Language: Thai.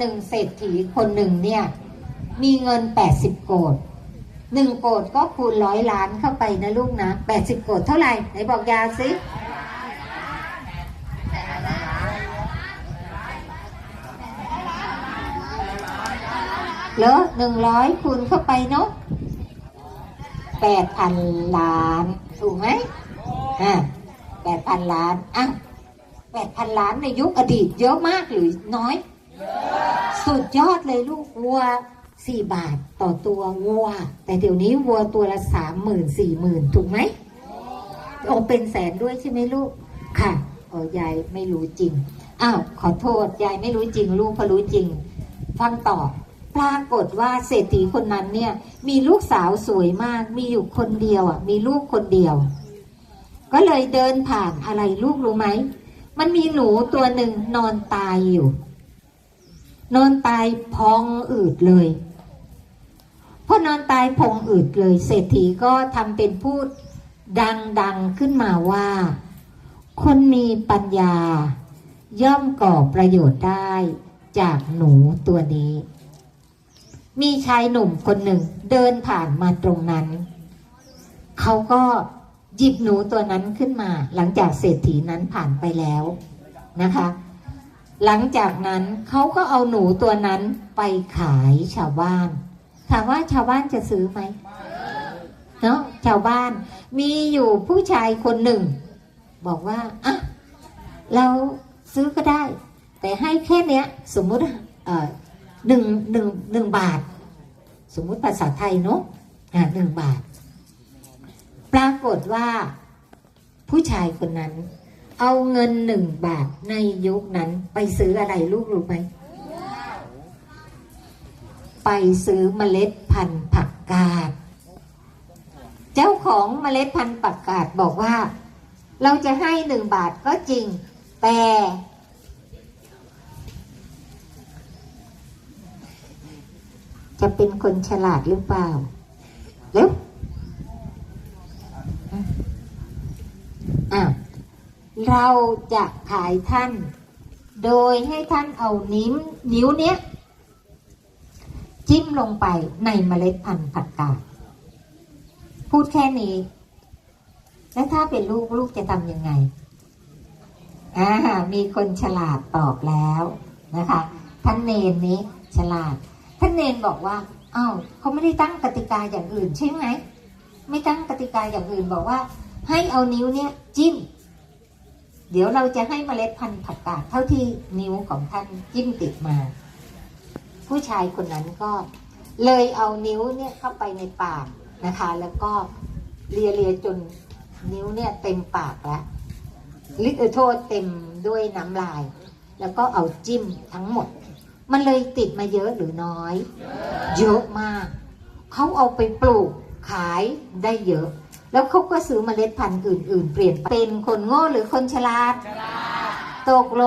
หนึ่งเศรษฐีคนหนึ่งเนี่ย มีเงิน80โกดหนึ่งโกดก็คูณร้อยล้านเข้าไปนะลูกนะ80โกดเท่าไหร่ ไหนบอกยาสิแล้วหนึ่งร้อยคูณเข้าไปเนาะแปดพันล้าน ถูกไหมอ่าแปดพันล้านอะแปดพันล้านในยุคอดีตเยอะมากหรือน้อย สุดยอดเลยลูกวัวสี่บาทต่อตัววัว แต่เดี๋ยวนี้วัวตัวละสามหมื่นสี่หมื่นถูกไหมโอเป็นแสนด้วยใช่ไหมลูก ค่ะโอ้ยายไม่รู้จริง อ้าว ขอโทษ ยายไม่รู้จริง ลูกพอรู้จริง ฟังต่อ ปรากฏว่าเศรษฐีคนนั้นเนี่ย มีลูกสาวสวยมาก มีอยู่คนเดียวอะ มีลูกคนเดียว ก็เลยเดินผ่านอะไรลูกรู้ไหม มันมีหนูตัวหนึ่งนอนตายอยู่ นอนตายพองอืดเลยพอนอนตายพองอืดเลย เศรษฐีก็ทำเป็นพูดดังๆขึ้นมาว่า คนมีปัญญา ย่อมก่อประโยชน์ได้จากหนูตัวนี้ มีชายหนุ่มคนหนึ่งเดินผ่านมาตรงนั้น เขาก็หยิบหนูตัวนั้นขึ้นมา หลังจากเศรษฐีนั้นผ่านไปแล้วนะคะ หลังจากนั้นเขาก็เอาหนูตัวนั้นไปขายชาวบ้าน ถามว่าชาวบ้านจะซื้อไหมเนาะชาวบ้านมีอยู่ผู้ชายคนหนึ่ง บอกว่าอะเราซื้อก็ได้ แต่ให้แค่เนี้ย สมมุติเออหนึ่งหนึ่งหนึ่งบาท สมมุติภาษาไทยเนาะหนึ่งบาท ปรากฏว่าผู้ชายคนนั้น เอาเงินหนึ่งบาทในยุคนั้น ไปซื้ออะไรลูกรู้ไหมไปซื้อเมล็ดพันธุ์ผักกาด เจ้าของเมล็ดพันธุ์ผักกาดบอกว่า เราจะให้หนึ่งบาทก็จริง แต่ จะเป็นคนฉลาดหรือเปล่าเร็วอะ เราจะขายท่าน โดยให้ท่านเอานิ้วนิ้วเนี้ย จิ้มลงไปในเมล็ดพันธุ์ผักกาดพูดแค่นี้ แล้วถ้าเป็นลูกลูกจะทำยังไงอ่ามีคนฉลาดตอบแล้วนะคะ ท่านเนนนี้ฉลาด ท่านเนนบอกว่าอ้าวเขาไม่ได้ตั้งกติกาอย่างอื่นใช่ไหม ไม่ตั้งกติกาอย่างอื่นบอกว่า ให้เอานิ้วเนี้ยจิ้ม เดี๋ยวเราจะให้เมล็ดพันธุ์ผักกาดเท่าที่นิ้วของท่านจิ้มติดมา ผู้ชายคนนั้นก็เลยเอานิ้วเนี่ยเข้าไปในปากนะคะ แล้วก็เลียเลียจนนิ้วเนี่ยเต็มปากแล้วลิเออโทษเต็มด้วยน้ำลาย แล้วก็เอาจิ้มทั้งหมด มันเลยติดมาเยอะหรือน้อย เยอะมาก เขาเอาไปปลูกขายได้เยอะ แล้วเขาก็ซื้อเมล็ดพันธุ์อื่น ๆ เปลี่ยนไปเป็นคนโง่หรือคนฉลาดตกลง